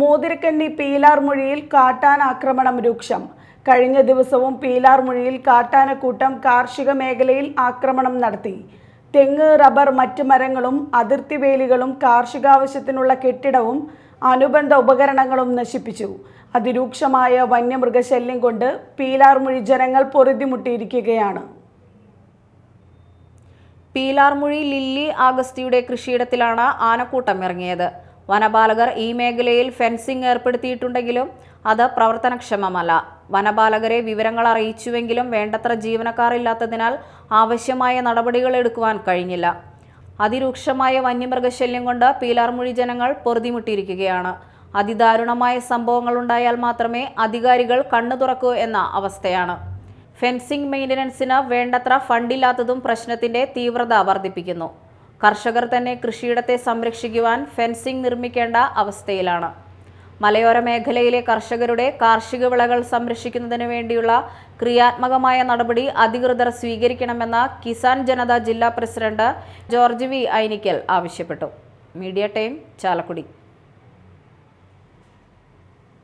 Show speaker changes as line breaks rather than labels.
മോതിരക്കണ്ണി പീലാർമുഴിയിൽ കാട്ടാൻ ആക്രമണം രൂക്ഷം. കഴിഞ്ഞ ദിവസവും പീലാർമുഴിയിൽ കാട്ടാനക്കൂട്ടം കാർഷിക മേഖലയിൽ ആക്രമണം നടത്തി. തെങ്ങ് റബ്ബർ മറ്റു മരങ്ങളും അതിർത്തി വേലികളും കാർഷികാവശ്യത്തിനുള്ള കെട്ടിടവും അനുബന്ധ ഉപകരണങ്ങളും നശിപ്പിച്ചു. അതിരൂക്ഷമായ വന്യമൃഗശല്യം കൊണ്ട് പീലാർമുഴി ജനങ്ങൾ പൊറുതിമുട്ടിയിരിക്കുകയാണ്.
പീലാർമുഴി ലില്ലി ആഗസ്തിയുടെ കൃഷിയിടത്തിലാണ് ആനക്കൂട്ടം ഇറങ്ങിയത്. വനപാലകർ ഈ മേഖലയിൽ ഫെൻസിംഗ് ഏർപ്പെടുത്തിയിട്ടുണ്ടെങ്കിലും അത് പ്രവർത്തനക്ഷമമല്ല. വനപാലകരെ വിവരങ്ങൾ അറിയിച്ചുവെങ്കിലും വേണ്ടത്ര ജീവനക്കാർ ഇല്ലാത്തതിനാൽ ആവശ്യമായ നടപടികൾ എടുക്കുവാൻ കഴിഞ്ഞില്ല. അതിരൂക്ഷമായ വന്യമൃഗശല്യം കൊണ്ട് പീലാർമുഴി ജനങ്ങൾ പൊറുതിമുട്ടിയിരിക്കുകയാണ്. അതിദാരുണമായ സംഭവങ്ങൾ ഉണ്ടായാൽ മാത്രമേ അധികാരികൾ കണ്ണു തുറക്കൂ എന്ന അവസ്ഥയാണ്. ഫെൻസിംഗ് മെയിന്റനൻസിന് വേണ്ടത്ര ഫണ്ടില്ലാത്തതും പ്രശ്നത്തിന്റെ തീവ്രത വർദ്ധിപ്പിക്കുന്നു. കർഷകർ തന്നെ കൃഷിയിടത്തെ സംരക്ഷിക്കുവാൻ ഫെൻസിംഗ് നിർമ്മിക്കേണ്ട അവസ്ഥയിലാണ്. മലയോര മേഖലയിലെ കർഷകരുടെ കാർഷിക വിളകൾ സംരക്ഷിക്കുന്നതിന് വേണ്ടിയുള്ള ക്രിയാത്മകമായ നടപടി അധികൃതർ സ്വീകരിക്കണമെന്ന കിസാൻ ജനത ജില്ലാ പ്രസിഡന്റ് ജോർജ് വി ഐനിക്കൽ ആവശ്യപ്പെട്ടു. Media time Chalakudy.